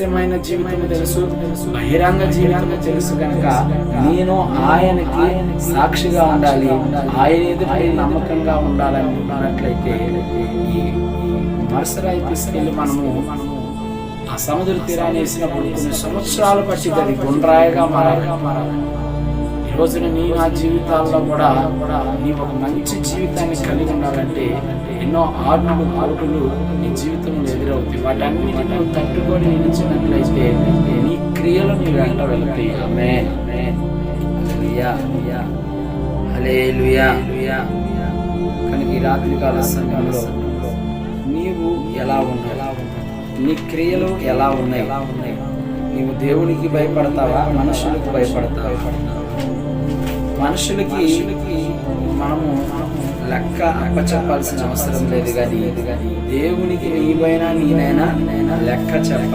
రహస్యమైన జీవితం తెలుసు బహిరంగ జీవితం తెలుసు కనుక నేను ఆయనకి సాక్షిగా ఉండాలి. ఆయన ఎదుట నమ్మకంగా ఉండాలని ఉన్నట్లయితే మరుసరాయి తీసుకెళ్ళి మనము ఆ సముద్ర తీరాన్ని వేసినప్పుడు కొన్ని సంవత్సరాలు పట్టి అది గుండ్రాయగా మారాలి. ఈ రోజున నీ నా జీవితాల్లో కూడా నీ ఒక మంచి జీవితాన్ని కలిగి ఉండాలంటే ఎన్నో ఆటలు మార్పులు నీ జీవితంలో ఎదురవుతాయి. వాటన్నిటిని నువ్వు తట్టుకొని నిలిచినట్లయితే నీ క్రియలు నీ వెంట వెళ్తాయి. ఆమె కనుక ఈ రాత్రి కాల సమయంలో నీవు ఎలా ఉన్నావు? నీ క్రియలు ఎలా ఉన్నాయి? నీవు దేవునికి భయపడతావా? మనుషులకు భయపడతావా? మనుషులకి మనము లెక్క అప్పచెప్పాల్సిన అవసరం లేదు కానీ దేవునికి నీవైనా నేనైనా లెక్క చెప్పాలి.